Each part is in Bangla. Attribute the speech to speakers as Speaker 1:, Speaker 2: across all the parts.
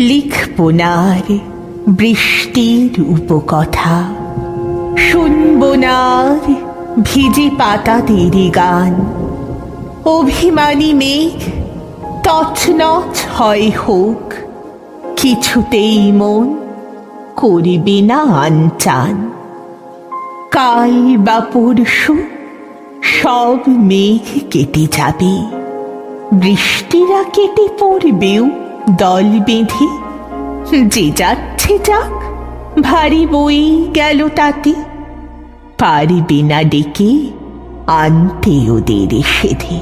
Speaker 1: লিখব না বৃষ্টির উপকথা। শুনব না ভিজে পাতাদের গান। অভিমানী মেঘ, তছনছ হয় হোক, কিছুতেই মন করিবে না আনচান। কাল বা পরশু সব মেঘ কেটে যাবে, বৃষ্টিরা কেটে পড়বেও দল বেঁধে। যে যাচ্ছে যাক, ভারী বই গেল তাতে। পারিবে না ডেকে আনতে ওদের সেধে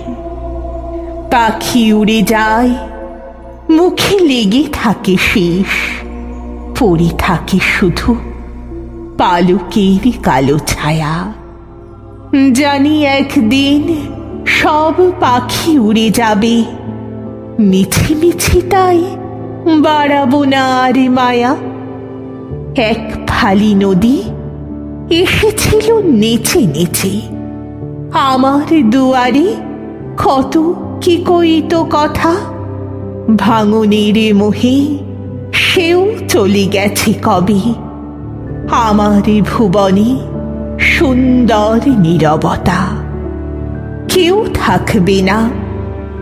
Speaker 1: পাখি উড়ে যায়, মুখে লেগে থাকে শেষ, পড়ে থাকে শুধু পালকের কালো ছায়া। জানি একদিন সব পাখি উড়ে যাবে, মিছি মিছি তাই বাড়াবো না আর মায়া। এক ফালি নদী এসেছিল নেচে নেচে। আমার দুয়ারে কত কি কইত কথা? ভাঙনের মোহে সেও চলে গেছে কবে? আমার ভুবনে সুন্দর নীরবতা। কেউ থাকবে না,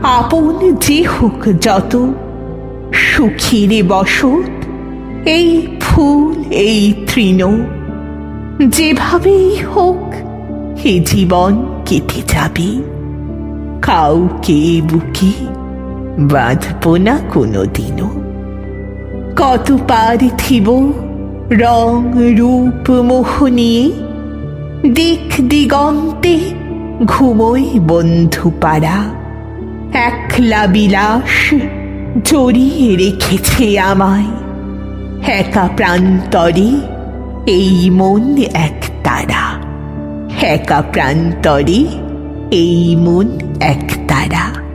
Speaker 1: আপন যে হোক যত। সুখীর বসত, এই ফুল, এই তৃণ, যেভাবেই হোক এ জীবন কেটে যাবে। কাউকে বুকে বাঁধব না কোনো দিনও কত পার্থিব রং, রূপ, মোহ নিয়ে, দিক দিগন্তে ঘুমোই বন্ধু পাড়া একলা বিলাস জড়িয়ে রেখেছে আমায়। একা প্রান্তরে এই মন এক তারা। একা প্রান্তরে এই মন এক তারা।